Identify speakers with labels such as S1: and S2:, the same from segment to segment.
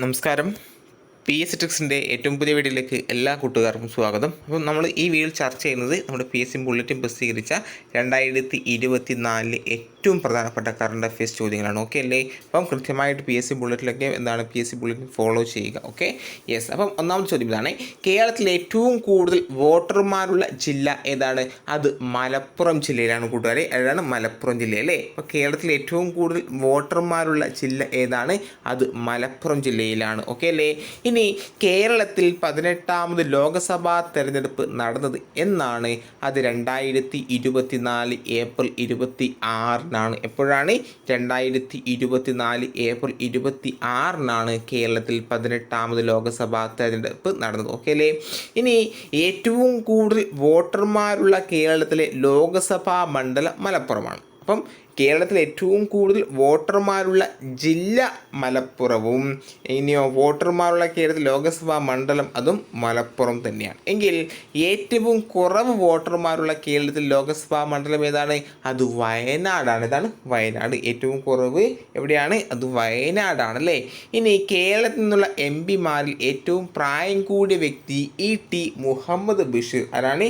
S1: നമസ്കാരം. P S ട്രിക്സിന്റെ ഏറ്റവും പുതിയ വീഡിയോയിലേക്ക് എല്ലാ കൂട്ടുകാർക്കും സ്വാഗതം. അപ്പം നമ്മൾ ഈ വീഡിയോയിൽ ചർച്ച ചെയ്യുന്നത് നമ്മുടെ പി എസ് സി ബുള്ളറ്റിൻ പ്രസിദ്ധീകരിച്ച രണ്ടായിരത്തി ഇരുപത്തി നാലിലെ ഏറ്റവും പ്രധാനപ്പെട്ട കറണ്ട് അഫയേഴ്സ് ചോദ്യങ്ങളാണ്. ഓക്കെ അല്ലേ? അപ്പം കൃത്യമായിട്ട് പി എസ് സി ബുള്ളറ്റിലൊക്കെ എന്താണ് P S C bulletin follow ചെയ്യുക. ഓക്കെ യെസ് അപ്പം ഒന്നാമത്തെ ചോദ്യം ഇതാണ്. കേരളത്തിലെ ഏറ്റവും കൂടുതൽ വോട്ടർമാരുള്ള ജില്ല ഏതാണ്? അത് മലപ്പുറം ജില്ലയിലാണ് കൂട്ടുകാരെ. അതാണ് മലപ്പുറം ജില്ല അല്ലേ? അപ്പോൾ കേരളത്തിലെ ഏറ്റവും കൂടുതൽ വോട്ടർമാരുള്ള ജില്ല ഏതാണ്? അത് മലപ്പുറം ജില്ലയിലാണ്. ഓക്കെ അല്ലേ? ഇനി കേരളത്തിൽ പതിനെട്ടാമത് ലോക്സഭാ തെരഞ്ഞെടുപ്പ് നടന്നത് എന്നാണ് അത് രണ്ടായിരത്തി ഇരുപത്തി നാല് ഏപ്രിൽ ഇരുപത്തി ആറിനാണ് എപ്പോഴാണ്? രണ്ടായിരത്തി ഇരുപത്തി നാല് ഏപ്രിൽ ഇരുപത്തി ആറിനാണ് കേരളത്തിൽ പതിനെട്ടാമത് ലോക്സഭാ തെരഞ്ഞെടുപ്പ് നടന്നത്. ഓക്കെ അല്ലേ? ഇനി ഏറ്റവും കൂടുതൽ വോട്ടർമാരുള്ള കേരളത്തിലെ ലോക്സഭാ മണ്ഡലം മലപ്പുറമാണ്. അപ്പം കേരളത്തിൽ ഏറ്റവും കൂടുതൽ വോട്ടർമാരുള്ള ജില്ല മലപ്പുറവും. ഇനിയോ വോട്ടർമാരുള്ള കേരളത്തിൽ ലോകസഭാ മണ്ഡലം അതും മലപ്പുറം തന്നെയാണ്. എങ്കിൽ ഏറ്റവും കുറവ് വോട്ടർമാരുള്ള കേരളത്തിൽ ലോകസഭാ മണ്ഡലം ഏതാണ്? അത് വയനാടാണ്. ഇതാണ് വയനാട്. ഏറ്റവും കുറവ് എവിടെയാണ്? അത് വയനാടാണ് അല്ലേ ഇനി കേരളത്തിൽ നിന്നുള്ള എം പിമാരിൽ ഏറ്റവും പ്രായം കൂടിയ വ്യക്തി ഇ ടി മുഹമ്മദ് ബഷീർ. ആരാണ്?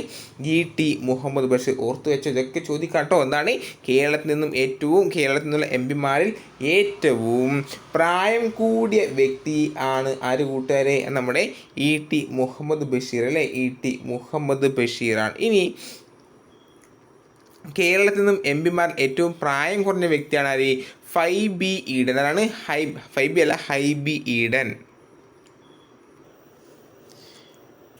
S1: E T Muhammad Basheer. ഓർത്തു വെച്ചോ ഇതൊക്കെ ചോദിക്കാട്ടോ എന്താണ്? കേരളത്തിൽ നിന്നും ഏറ്റവും കേരളത്തിൽ നിന്നുള്ള എം പിമാരിൽ ഏറ്റവും പ്രായം കൂടിയ വ്യക്തി ആണ് ആര് കൂട്ടുകാരെ? നമ്മുടെ ഇ ടി മുഹമ്മദ് ബഷീർ അല്ലേ? ഇ ടി മുഹമ്മദ് ബഷീറാണ്. ഇനി കേരളത്തിൽ നിന്നും എം പിമാർ ഏറ്റവും പ്രായം കുറഞ്ഞ വ്യക്തിയാണ് ആര്? ഫൈ ബി ഈഡൻ. അതാണ് ഹൈ ഫൈ ബി അല്ല ഹൈ ബി ഈഡൻ.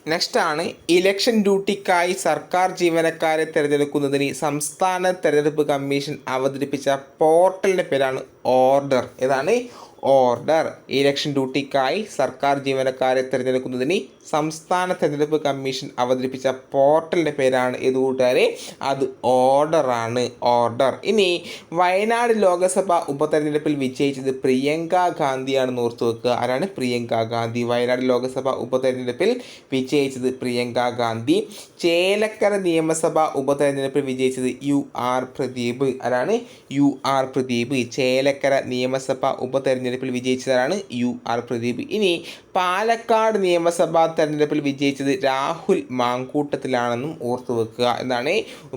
S1: നെക്സ്റ്റ് ആണ് ഇലക്ഷൻ ഡ്യൂട്ടിക്കായി സർക്കാർ ജീവനക്കാരെ തിരഞ്ഞെടുക്കുന്നതിന് സംസ്ഥാന തിരഞ്ഞെടുപ്പ് കമ്മീഷൻ അവതരിപ്പിച്ച പോർട്ടലിന്റെ പേരാണ് ഓർഡർ ഏതാണ്? ഓർഡർ. ഇലക്ഷൻ ഡ്യൂട്ടിക്കായി സർക്കാർ ജീവനക്കാരെ തിരഞ്ഞെടുക്കുന്നതിന് സംസ്ഥാന തെരഞ്ഞെടുപ്പ് കമ്മീഷൻ അവതരിപ്പിച്ച പോർട്ടലിന്റെ പേരാണ് ഇത് കൂട്ടുകാരെ. അത് ഓർഡറാണ്. ഓർഡർ. ഇനി വയനാട് ലോക്സഭ ഉപതെരഞ്ഞെടുപ്പിൽ വിജയിച്ചത് പ്രിയങ്ക ഗാന്ധിയാണെന്ന് ഓർത്തു വെക്കുക. ആരാണ്? പ്രിയങ്ക ഗാന്ധി. വയനാട് ലോക്സഭ ഉപതെരഞ്ഞെടുപ്പിൽ വിജയിച്ചത് പ്രിയങ്ക ഗാന്ധി. ചേലക്കര നിയമസഭ ഉപതെരഞ്ഞെടുപ്പിൽ വിജയിച്ചത് യു ആർ പ്രദീപ്. ആരാണ്? You are Pradeep. ചേലക്കര നിയമസഭ ഉപതെരഞ്ഞെടുപ്പിൽ വിജയിച്ചതാണ് യു ആർ പ്രദീപ്. ഇനി പാലക്കാട് നിയമസഭാ തെരഞ്ഞെടുപ്പിൽ വിജയിച്ചത് രാഹുൽ മാങ്കൂട്ടത്തിലാണെന്നും ഓർത്തു വെക്കുക എന്നാണ്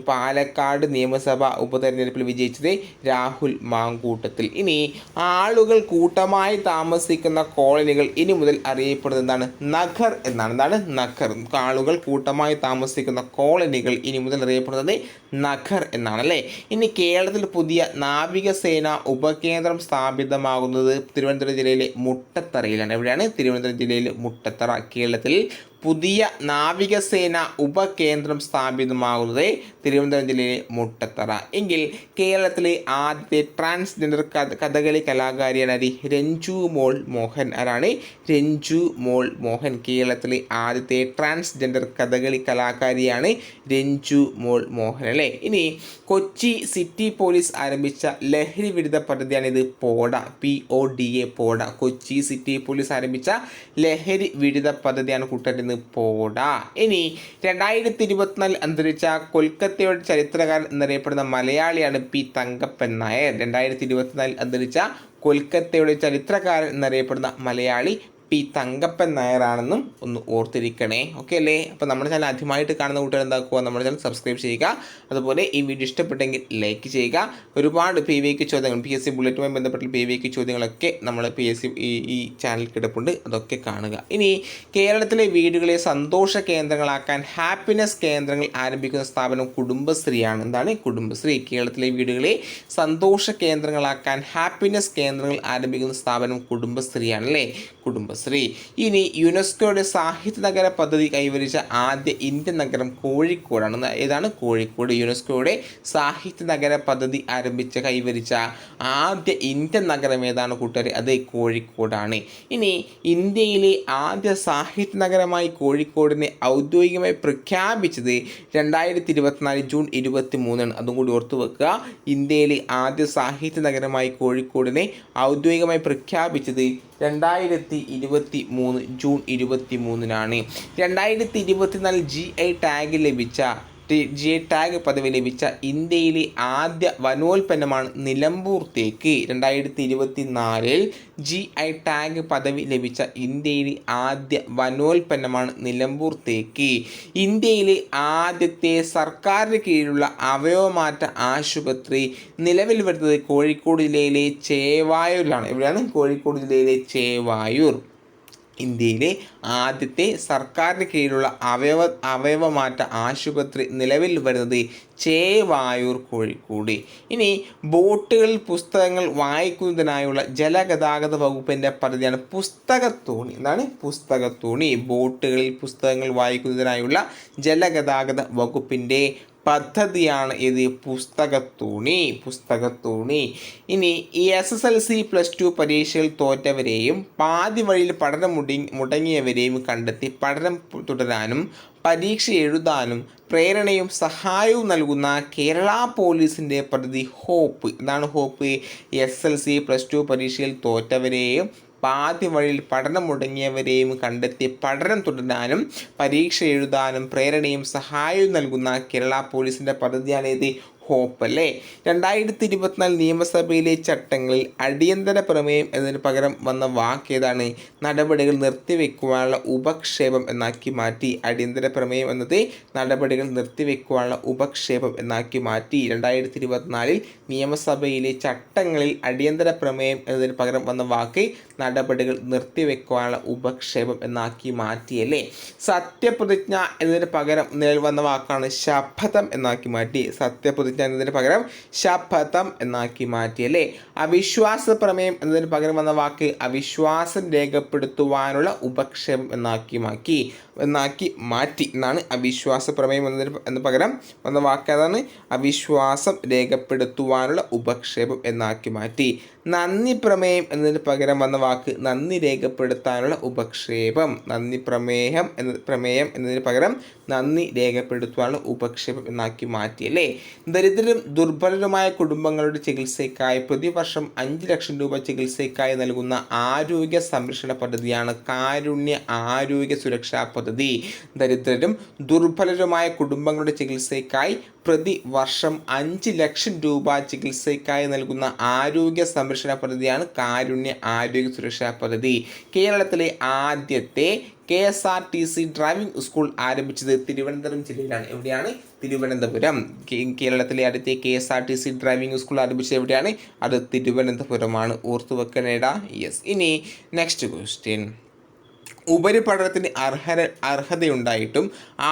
S1: പാലക്കാട് നിയമസഭാ ഉപതെരഞ്ഞെടുപ്പിൽ വിജയിച്ചത് രാഹുൽ മാങ്കൂട്ടത്തിൽ. ഇനി ആളുകൾ കൂട്ടമായി താമസിക്കുന്ന കോളനികൾ ഇനി മുതൽ അറിയപ്പെടുന്നത് എന്താണ് നഖർ എന്നാണ്. എന്താണ്? നഖർ ആളുകൾ കൂട്ടമായി താമസിക്കുന്ന കോളനികൾ ഇനി മുതൽ അറിയപ്പെടുന്നത് നഖർ എന്നാണ് അല്ലേ? ഇനി കേരളത്തിൽ പുതിയ നാവികസേന ഉപകേന്ദ്രം സ്ഥാപിതമാകുന്നത് തിരുവനന്തപുരം ജില്ലയിലെ മുട്ടത്തറയിലാണ്. എവിടെയാണ് തിരുവനന്തപുരം ജില്ലയിലെ മുട്ടത്തറ കേരളത്തിൽ പുതിയ നാവികസേന ഉപകേന്ദ്രം സ്ഥാപിതമാകുന്നത് തിരുവനന്തപുരം ജില്ലയിലെ മുട്ടത്തറ. എങ്കിൽ കേരളത്തിലെ ആദ്യത്തെ ട്രാൻസ്ജെൻഡർ കഥ കഥകളി കലാകാരിയാണ് ആര്? രഞ്ജു മോൾ മോഹൻ. ആരാണ്? രഞ്ജു മോൾ മോഹൻ. കേരളത്തിലെ ആദ്യത്തെ ട്രാൻസ്ജെൻഡർ കഥകളി കലാകാരിയാണ് രഞ്ജു മോൾ മോഹൻ അല്ലേ? ഇനി കൊച്ചി സിറ്റി പോലീസ് ആരംഭിച്ച ലഹരി വിരുദ്ധ പദ്ധതിയാണ് ഇത്. Poda P O D A Poda Kochi city police ആരംഭിച്ച ലഹരി വിരുദ്ധ പദ്ധതിയാണ് കൂട്ടുകാരിന്ന് പോഡ ഇനി രണ്ടായിരത്തി ഇരുപത്തിനാലിൽ അന്തരിച്ച കൊൽക്കത്തയുടെ ചരിത്രകാരൻ എന്നറിയപ്പെടുന്ന മലയാളിയാണ് പി തങ്കപ്പൻ നായർ. രണ്ടായിരത്തി ഇരുപത്തിനാലിൽ അന്തരിച്ച കൊൽക്കത്തയുടെ ചരിത്രകാരൻ എന്നറിയപ്പെടുന്ന മലയാളി പി തങ്കപ്പൻ നായരാണെന്നും ഒന്ന് ഓർത്തിരിക്കണേ. ഓക്കെ അല്ലേ? അപ്പോൾ നമ്മുടെ ചാനൽ ആദ്യമായിട്ട് കാണുന്ന കുട്ടികൾ എന്താക്കുക? നമ്മുടെ ചാനൽ സബ്സ്ക്രൈബ് ചെയ്യുക. അതുപോലെ ഈ വീഡിയോ ഇഷ്ടപ്പെട്ടെങ്കിൽ ലൈക്ക് ചെയ്യുക. ഒരുപാട് പി വി ഐക്ക് ചോദ്യങ്ങൾ പി എസ് സി ബുള്ളറ്റുമായി ബന്ധപ്പെട്ട പി വി ഐക്ക് ചോദ്യങ്ങളൊക്കെ നമ്മൾ പി എസ് സി ഈ ഈ ചാനൽ കിടപ്പുണ്ട്. അതൊക്കെ കാണുക. ഇനി കേരളത്തിലെ വീടുകളെ സന്തോഷ കേന്ദ്രങ്ങളാക്കാൻ ഹാപ്പിനെസ് കേന്ദ്രങ്ങൾ ആരംഭിക്കുന്ന സ്ഥാപനം കുടുംബശ്രീയാണ്. എന്താണ്? കുടുംബശ്രീ. കേരളത്തിലെ വീടുകളെ സന്തോഷ കേന്ദ്രങ്ങളാക്കാൻ ഹാപ്പിനെസ് കേന്ദ്രങ്ങൾ ആരംഭിക്കുന്ന സ്ഥാപനം കുടുംബശ്രീയാണ് അല്ലേ? കുടുംബശ്രീ. ഇനി യുനെസ്കോയുടെ സാഹിത്യ നഗര പദ്ധതി കൈവരിച്ച ആദ്യ ഇന്ത്യൻ നഗരം കോഴിക്കോടാണ് ഏതാണ്? കോഴിക്കോട്. യുനെസ്കോയുടെ സാഹിത്യ നഗര പദ്ധതി ആരംഭിച്ച കൈവരിച്ച ആദ്യ ഇന്ത്യൻ നഗരം ഏതാണ് കൂട്ടുകാരെ? അത് കോഴിക്കോടാണ്. ഇനി ഇന്ത്യയിലെ ആദ്യ സാഹിത്യ നഗരമായി കോഴിക്കോടിനെ ഔദ്യോഗികമായി പ്രഖ്യാപിച്ചത് രണ്ടായിരത്തി ഇരുപത്തിനാല് ജൂൺ ഇരുപത്തി മൂന്നാണ് അതും കൂടി ഓർത്തു വെക്കുക. ഇന്ത്യയിലെ ആദ്യ സാഹിത്യ നഗരമായി കോഴിക്കോടിനെ ഔദ്യോഗികമായി പ്രഖ്യാപിച്ചത് രണ്ടായിരത്തി ഇരുപത്തി മൂന്ന് ജൂൺ ഇരുപത്തി മൂന്നിനാണ് രണ്ടായിരത്തി ഇരുപത്തിനാല് ജി ഐ ടാഗ് ലഭിച്ച ജി ടാഗ് പദവി ലഭിച്ച ഇന്ത്യയിലെ ആദ്യ വനോൽപ്പന്നമാണ് നിലമ്പൂർ തേക്ക്. രണ്ടായിരത്തി ഇരുപത്തി നാലിൽ ജി ഐ ടാഗ് പദവി ലഭിച്ച ഇന്ത്യയിലെ ആദ്യ വനോൽപ്പന്നമാണ് നിലമ്പൂർ തേക്ക്. ഇന്ത്യയിലെ ആദ്യത്തെ സർക്കാരിന് കീഴിലുള്ള അവയവമാറ്റ ആശുപത്രി നിലവിൽ വരുന്നത് കോഴിക്കോട് ജില്ലയിലെ ചേവായൂരിലാണ്. എവിടെയാണ്? കോഴിക്കോട് ജില്ലയിലെ ചേവായൂർ. ഇന്ത്യയിലെ ആദ്യത്തെ സർക്കാരിന് കീഴിലുള്ള അവയവ അവയവമാറ്റ ആശുപത്രി നിലവിൽ വരുന്നത് ചേവായൂർ കോഴിക്കോട് ഇനി ബോട്ടുകളിൽ പുസ്തകങ്ങൾ വായിക്കുന്നതിനായുള്ള ജലഗതാഗത വകുപ്പിന്റെ പദ്ധതിയാണ് പുസ്തകത്തോണി. എന്താണ്? പുസ്തകത്തോണി. ബോട്ടുകളിൽ പുസ്തകങ്ങൾ വായിക്കുന്നതിനായുള്ള ജലഗതാഗത വകുപ്പിന്റെ പദ്ധതിയാണ് ഇത്. പുസ്തകത്തൂണി പുസ്തകത്തൂണി. ഇനി ഈ S S L C plus two പരീക്ഷയിൽ തോറ്റവരെയും പാതി വഴിയിൽ പഠനം മുടി മുടങ്ങിയവരെയും കണ്ടെത്തി പഠനം തുടരാനും പരീക്ഷ എഴുതാനും പ്രേരണയും സഹായവും നൽകുന്ന കേരള പോലീസിന്റെ പ്രതി ഹോപ്പ്. എന്താണ് hope. S L C plus two പരീക്ഷയിൽ തോറ്റവരെയും പാതി വഴിയിൽ പഠനം മുടങ്ങിയവരെയും കണ്ടെത്തി പഠനം തുടരാനും പരീക്ഷ എഴുതാനും പ്രേരണയും സഹായവും നൽകുന്ന കേരള പോലീസിന്റെ പദ്ധതിയാണിത് ഹോപ്പ് അല്ലേ രണ്ടായിരത്തി ഇരുപത്തിനാല് നിയമസഭയിലെ ചട്ടങ്ങളിൽ അടിയന്തര പ്രമേയം എന്നതിന് പകരം വന്ന വാക്ക് ഏതാണ് നടപടികൾ നിർത്തിവെക്കുവാനുള്ള ഉപക്ഷേപം എന്നാക്കി മാറ്റി. അടിയന്തര പ്രമേയം എന്നത് നടപടികൾ നിർത്തിവെക്കുവാനുള്ള ഉപക്ഷേപം എന്നാക്കി മാറ്റി. രണ്ടായിരത്തി ഇരുപത്തിനാലിൽ നിയമസഭയിലെ ചട്ടങ്ങളിൽ അടിയന്തര പ്രമേയം എന്നതിന് പകരം വന്ന വാക്ക് നടപടികൾ നിർത്തിവെക്കുവാനുള്ള ഉപക്ഷേപം എന്നാക്കി മാറ്റിയല്ലേ? സത്യപ്രതിജ്ഞ എന്നതിന് പകരം നിലവിൽ വന്ന വാക്കാണ് ശപഥം എന്നാക്കി മാറ്റി. സത്യപ്രതിജ്ഞ എന്നതിന് പകരം ശപഥം എന്നാക്കി മാറ്റിയല്ലേ? അവിശ്വാസ പ്രമേയം എന്നതിന് പകരം വന്ന വാക്ക് അവിശ്വാസം രേഖപ്പെടുത്തുവാനുള്ള ഉപക്ഷേപം എന്നാക്കി മാറ്റി. എന്നാക്കി മാറ്റി എന്നാണ് അവിശ്വാസ പ്രമേയം എന്നതിന് എന്ന് പകരം വന്ന വാക്ക് അതാണ് അവിശ്വാസം രേഖപ്പെടുത്തുവാനുള്ള ഉപക്ഷേപം എന്നാക്കി മാറ്റി. നന്ദി പ്രമേയം എന്നതിന് പകരം വന്ന വാക്ക് നന്ദി രേഖപ്പെടുത്താനുള്ള ഉപക്ഷേപം. നന്ദി പ്രമേയം എന്ന പ്രമേയം എന്നതിന് പകരം നന്ദി രേഖപ്പെടുത്തുവാനുള്ള ഉപക്ഷേപം എന്നാക്കി മാറ്റി അല്ലേ? ദരിദ്രരും ദുർബലരുമായ കുടുംബങ്ങളുടെ ചികിത്സയ്ക്കായി പ്രതിവർഷം അഞ്ച് ലക്ഷം രൂപ ചികിത്സയ്ക്കായി നൽകുന്ന ആരോഗ്യ സംരക്ഷണ പദ്ധതിയാണ് കാരുണ്യ ആരോഗ്യ സുരക്ഷാ ദരിദ്രരും ദുർബലരുമായ കുടുംബങ്ങളുടെ ചികിത്സയ്ക്കായി പ്രതിവർഷം അഞ്ച് ലക്ഷം രൂപ ചികിത്സയ്ക്കായി നൽകുന്ന ആരോഗ്യ സംരക്ഷണ പദ്ധതിയാണ് കാരുണ്യ ആരോഗ്യ സുരക്ഷാ പദ്ധതി. കേരളത്തിലെ ആദ്യത്തെ K S R T C driving school ആരംഭിച്ചത് തിരുവനന്തപുരം ജില്ലയിലാണ്. എവിടെയാണ്? തിരുവനന്തപുരം. കേരളത്തിലെ ആദ്യത്തെ K S R T C driving school ആരംഭിച്ചത് എവിടെയാണ്? അത് തിരുവനന്തപുരമാണ്. ഓർത്തു വെക്കണേടാ യെസ് ഇനി നെക്സ്റ്റ് ക്വസ്റ്റ്യൻ ഉപരിപഠനത്തിന് അർഹര അർഹതയുണ്ടായിട്ടും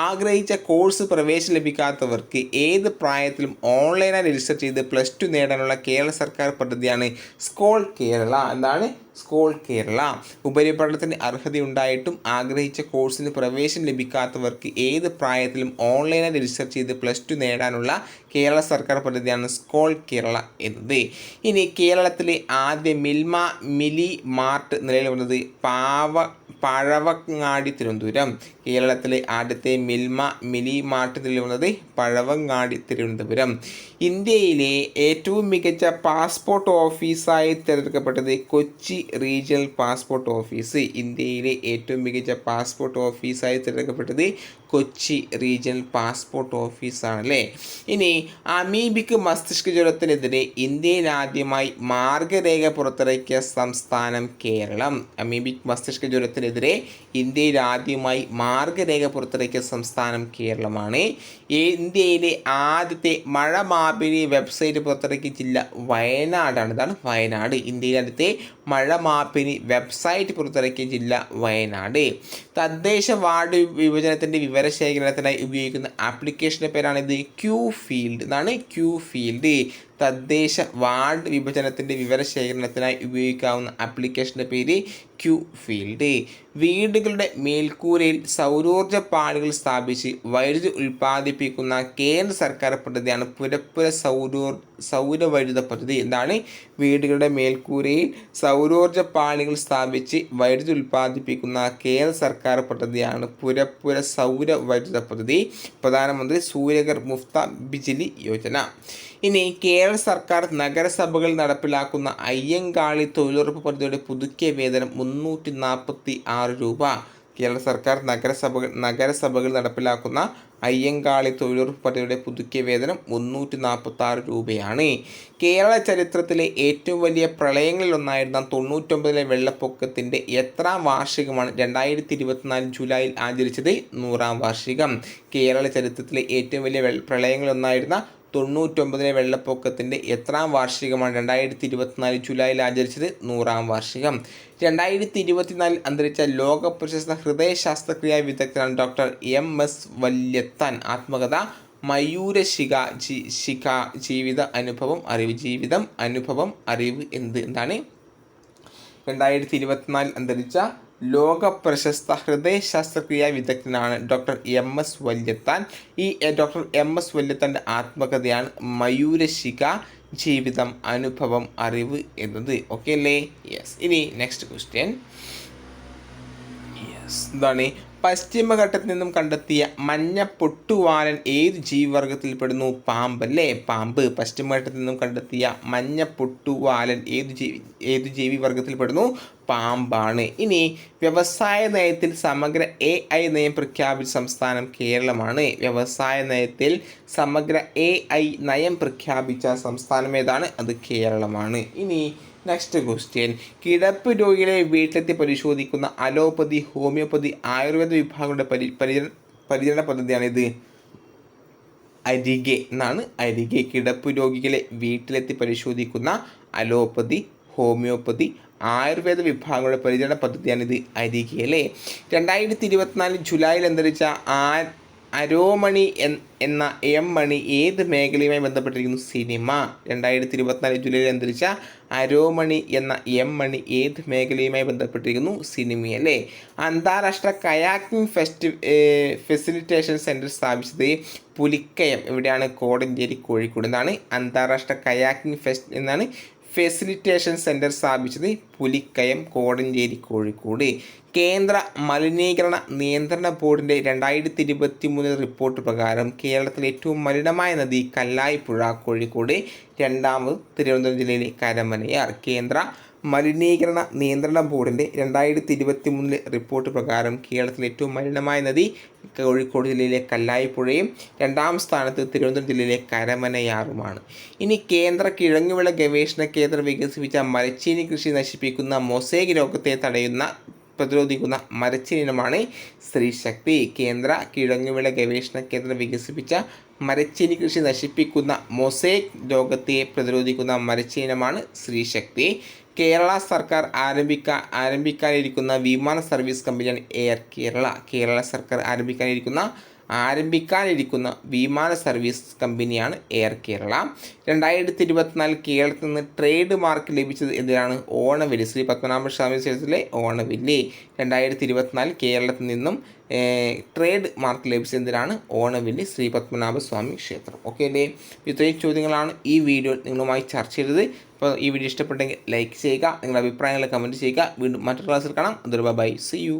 S1: ആഗ്രഹിച്ച കോഴ്സ് പ്രവേശനം ലഭിക്കാത്തവർക്ക് ഏത് പ്രായത്തിലും ഓൺലൈനായി രജിസ്റ്റർ ചെയ്ത് പ്ലസ് ടു നേടാനുള്ള കേരള സർക്കാർ പദ്ധതിയാണ് സ്കോൾ കേരള. എന്താണ്? സ്കോൾ കേരള. ഉപരിപഠനത്തിന് അർഹതയുണ്ടായിട്ടും ആഗ്രഹിച്ച കോഴ്സിന് പ്രവേശനം ലഭിക്കാത്തവർക്ക് ഏത് പ്രായത്തിലും ഓൺലൈനായി രജിസ്റ്റർ ചെയ്ത് പ്ലസ് ടു നേടാനുള്ള കേരള സർക്കാർ പദ്ധതിയാണ് സ്കോൾ കേരള എന്നത്. ഇനി കേരളത്തിലെ ആദ്യ മിൽമ മിലി മാർട്ട് നിലയിൽ വന്നത് പാവ പഴവങ്ങാടി തിരുവനന്തപുരം. കേരളത്തിലെ ആദ്യത്തെ മിൽമ മിനി മാർട്ട് തിരുവനന്തപുരം പഴവങ്ങാടി തിരുവനന്തപുരം. ഇന്ത്യയിലെ ഏറ്റവും മികച്ച പാസ്പോർട്ട് ഓഫീസായി തിരഞ്ഞെടുക്കപ്പെട്ടത് കൊച്ചി റീജിയണൽ പാസ്പോർട്ട് ഓഫീസ്. ഇന്ത്യയിലെ ഏറ്റവും മികച്ച പാസ്പോർട്ട് ഓഫീസായി തിരഞ്ഞെടുക്കപ്പെട്ടത് കൊച്ചി റീജിയണൽ പാസ്പോർട്ട് ഓഫീസാണ് അല്ലേ ഇനി അമീബിക്ക് മസ്തിഷ്ക ജ്വരത്തിനെതിരെ ഇന്ത്യയിൽ ആദ്യമായി മാർഗരേഖ പുറത്തിറക്കിയ സംസ്ഥാനം കേരളം. അമീബിക് മസ്തിഷ്ക ജ്വരത്തിനെതിരെ ഇന്ത്യയിൽ ആദ്യമായി മാർഗരേഖ പുറത്തിറക്കിയ സംസ്ഥാനം കേരളമാണ്. ഇന്ത്യയിലെ ആദ്യത്തെ മഴ മാപിനി വെബ്സൈറ്റ് പുറത്തിറക്കിയ ജില്ല വയനാടാണ്. ഇതാണ് വയനാട്. ഇന്ത്യയിലെ ആദ്യത്തെ മഴ മാപ്പിനി വെബ്സൈറ്റ് പുറത്തിറക്കിയ ജില്ല വയനാട്. തദ്ദേശ വാർഡ് വിഭജനത്തിന്റെ വിവരശേഖരണത്തിനായി ഉപയോഗിക്കുന്ന ആപ്ലിക്കേഷന്റെ പേരാണിത് ക്യൂ ഫീൽഡ് എന്നാണ് ക്യൂ ഫീൽഡ് തദ്ദേശ വാർഡ് വിഭജനത്തിന്റെ വിവരശേഖരണത്തിനായി ഉപയോഗിക്കാവുന്ന ആപ്ലിക്കേഷന്റെ പേര് ക്യൂ ഫീൽഡ് വീടുകളുടെ മേൽക്കൂരയിൽ സൗരോർജ പാടുകൾ സ്ഥാപിച്ച് വൈദ്യുതി ഉൽപ്പാദിപ്പിക്കുന്ന കേന്ദ്ര സർക്കാർ പദ്ധതിയാണ് പുരപ്പുര സൗരോർ സൗരവൈദ്യുത പദ്ധതി. എന്താണ്? വീടുകളുടെ മേൽക്കൂരയിൽ സൗരോർജ പാളികൾ സ്ഥാപിച്ച് വൈദ്യുതി ഉൽപ്പാദിപ്പിക്കുന്ന കേന്ദ്ര സർക്കാർ പദ്ധതിയാണ് പുരപ്പുര സൗര വൈദ്യുത പദ്ധതി. പ്രധാനമന്ത്രി സൂര്യഗർ മുഫ്ത ബിജിലി യോജന. ഇനി കേരള സർക്കാർ നഗരസഭകൾ നടപ്പിലാക്കുന്ന അയ്യങ്കാളി തൊഴിലുറപ്പ് പദ്ധതിയുടെ പുതുക്കിയ വേതനം മുന്നൂറ്റി നാൽപ്പത്തി ആറ് രൂപ. കേരള സർക്കാർ നഗരസഭകൾ നഗരസഭകൾ നടപ്പിലാക്കുന്ന അയ്യങ്കാളി തൊഴിലുറപ്പ് പദ്ധതിയുടെ പുതുക്കിയ വേതനം മുന്നൂറ്റി നാൽപ്പത്തി ആറ് രൂപയാണ്. കേരള ചരിത്രത്തിലെ ഏറ്റവും വലിയ പ്രളയങ്ങളിലൊന്നായിരുന്ന തൊണ്ണൂറ്റൊമ്പതിലെ വെള്ളപ്പൊക്കത്തിന്റെ എത്രാം വാർഷികമാണ് രണ്ടായിരത്തി ഇരുപത്തിനാല് ജൂലൈയിൽ ആചരിച്ചത്? നൂറാം വാർഷികം. കേരള ചരിത്രത്തിലെ ഏറ്റവും വലിയ പ്രളയങ്ങളിലൊന്നായിരുന്ന തൊണ്ണൂറ്റൊമ്പതിലെ വെള്ളപ്പൊക്കത്തിന്റെ എത്രാം വാർഷികമാണ് രണ്ടായിരത്തി ഇരുപത്തിനാല് ജൂലൈയിൽ ആചരിച്ചത്? നൂറാം വാർഷികം. രണ്ടായിരത്തി ഇരുപത്തിനാലിൽ അന്തരിച്ച ലോക പ്രശസ്ത ഹൃദയ ശസ്ത്രക്രിയാ വിദഗ്ധനാണ് ഡോക്ടർ എം എസ് വല്യത്താൻ. ആത്മകഥ മയൂരശിഖ ജി ശിഖ ജീവിത അനുഭവം അറിവ് ജീവിതം അനുഭവം അറിവ് എന്ത്? എന്താണ്? രണ്ടായിരത്തി ഇരുപത്തിനാലിൽ അന്തരിച്ച ലോക പ്രശസ്ത ഹൃദയ ശസ്ത്രക്രിയാ വിദഗ്ധനാണ് ഡോക്ടർ എം എസ് വല്യത്താൻ. ഈ ഡോക്ടർ എം എസ് വല്യത്താന്റെ ആത്മകഥയാണ് മയൂരശിക ജീവിതം അനുഭവം അറിവ് എന്നത്. ഓക്കെ അല്ലേ? യെസ് ഇനി നെക്സ്റ്റ് ക്വസ്റ്റ്യൻ എന്താണ് പശ്ചിമഘട്ടത്തിൽ നിന്നും കണ്ടെത്തിയ മഞ്ഞ പൊട്ടുവാലൻ ഏത് ജീവിവർഗത്തിൽപ്പെടുന്നു പാമ്പ് അല്ലേ? പാമ്പ്. പശ്ചിമഘട്ടത്തിൽ നിന്നും കണ്ടെത്തിയ മഞ്ഞ പൊട്ടുവാലൻ ഏത് ജീവി ഏത് ജീവി വർഗത്തിൽപ്പെടുന്നു പാമ്പാണ്. ഇനി വ്യവസായ നയത്തിൽ സമഗ്ര എ ഐ നയം പ്രഖ്യാപിച്ച സംസ്ഥാനം കേരളമാണ്. വ്യവസായ നയത്തിൽ സമഗ്ര എ ഐ നയം പ്രഖ്യാപിച്ച സംസ്ഥാനം ഏതാണ്? അത് കേരളമാണ്. ഇനി നെക്സ്റ്റ് ക്വസ്റ്റ്യൻ കിടപ്പ് രോഗികളെ വീട്ടിലെത്തി പരിശോധിക്കുന്ന അലോപ്പതി ഹോമിയോപ്പതി ആയുർവേദ വിഭാഗങ്ങളുടെ പരി പരിചരണ പരിചരണ പദ്ധതിയാണിത്. അരികെ എന്നാണ് അരികെ. കിടപ്പ് രോഗികളെ വീട്ടിലെത്തി പരിശോധിക്കുന്ന അലോപ്പതി ഹോമിയോപ്പതി ആയുർവേദ വിഭാഗങ്ങളുടെ പരിചരണ പദ്ധതിയാണിത്. അരികെ അല്ലേ? രണ്ടായിരത്തി ഇരുപത്തിനാല് ജൂലൈയിൽ അന്തരിച്ച ആ അരോമണി എന്ന എം മണി ഏത് മേഖലയുമായി ബന്ധപ്പെട്ടിരിക്കുന്നു? സിനിമ. രണ്ടായിരത്തി ഇരുപത്തിനാല് ജൂലൈയിൽ അന്തരിച്ച അരോമണി എന്ന എം മണി ഏത് മേഖലയുമായി ബന്ധപ്പെട്ടിരിക്കുന്നു? സിനിമ അല്ലേ അന്താരാഷ്ട്ര കയാക്കിംഗ് ഫെസ്റ്റ് ഫെസിലിറ്റേഷൻ സെന്റർ സ്ഥാപിച്ചത് പുലിക്കയം. എവിടെയാണ് കോടഞ്ചേരി കോഴിക്കോട് എന്നാണ്. അന്താരാഷ്ട്ര കയാക്കിംഗ് ഫെസ്റ്റ് എന്നാണ് ഫെസിലിറ്റേഷൻ സെന്റർ സ്ഥാപിച്ചത് പുലിക്കയം കോടഞ്ചേരി കോഴിക്കോട്. കേന്ദ്ര മലിനീകരണ നിയന്ത്രണ ബോർഡിന്റെ രണ്ടായിരത്തി ഇരുപത്തി മൂന്ന് റിപ്പോർട്ട് പ്രകാരം കേരളത്തിലെ ഏറ്റവും മലിനമായ നദി കല്ലായിപ്പുഴ കോഴിക്കോട്. രണ്ടാമത് തിരുവനന്തപുരം ജില്ലയിലെ കരമനയാർ. കേന്ദ്ര മലിനീകരണ നിയന്ത്രണ ബോർഡിന്റെ രണ്ടായിരത്തി ഇരുപത്തി മൂന്നിലെ റിപ്പോർട്ട് പ്രകാരം കേരളത്തിലെ ഏറ്റവും മലിനമായ നദി കോഴിക്കോട് ജില്ലയിലെ കല്ലായിപ്പുഴയും രണ്ടാം സ്ഥാനത്ത് തിരുവനന്തപുരം ജില്ലയിലെ കരമനയാറുമാണ്. ഇനി കേന്ദ്ര കിഴങ്ങുവിള ഗവേഷണ കേന്ദ്രം വികസിപ്പിച്ച മരച്ചീനി കൃഷി നശിപ്പിക്കുന്ന മൊസേക് രോഗത്തെ തടയുന്ന പ്രതിരോധിക്കുന്ന മരച്ചീനമാണ് സ്ത്രീശക്തി കേന്ദ്ര കിഴങ്ങുവിള ഗവേഷണ കേന്ദ്രം വികസിപ്പിച്ച മരച്ചീനി കൃഷി നശിപ്പിക്കുന്ന മൊസേക് രോഗത്തെ പ്രതിരോധിക്കുന്ന മരച്ചീനമാണ് സ്ത്രീശക്തി കേരള സർക്കാർ ആരംഭിക്കാൻ ആരംഭിക്കാനിരിക്കുന്ന വിമാന സർവീസ് കമ്പനിയാണ് എയർ കേരള. കേരള സർക്കാർ ആരംഭിക്കാനിരിക്കുന്ന ആരംഭിക്കാനിരിക്കുന്ന വിമാന സർവീസ് കമ്പനിയാണ് എയർ കേരള. രണ്ടായിരത്തി ഇരുപത്തിനാല് കേരളത്തിൽ നിന്ന് ട്രേഡ് മാർക്ക് ലഭിച്ചത് എന്തിനാണ്? ഓണവില്ലി. ശ്രീ പത്മനാഭ സ്വാമി ക്ഷേത്രത്തിലെ ഓണവില്ലി. രണ്ടായിരത്തി ഇരുപത്തിനാല് കേരളത്തിൽ നിന്നും ട്രേഡ് മാർക്ക് ലഭിച്ചത് എന്തിനാണ്? ഓണവില്ലി. ശ്രീ പത്മനാഭ സ്വാമി ക്ഷേത്രം. ഓക്കെ അല്ലേ? ഇത്രയും ചോദ്യങ്ങളാണ് ഈ വീഡിയോ നിങ്ങളുമായി ചർച്ച ചെയ്തത്. അപ്പോൾ ഈ വീഡിയോ ഇഷ്ടപ്പെട്ടെങ്കിൽ ലൈക്ക് ചെയ്യുക നിങ്ങളുടെ അഭിപ്രായങ്ങൾ കമന്റ് ചെയ്യുക. വീണ്ടും മറ്റൊരു ക്ലാസ്സിൽ കാണാം. അതൊരു ബൈ സി യു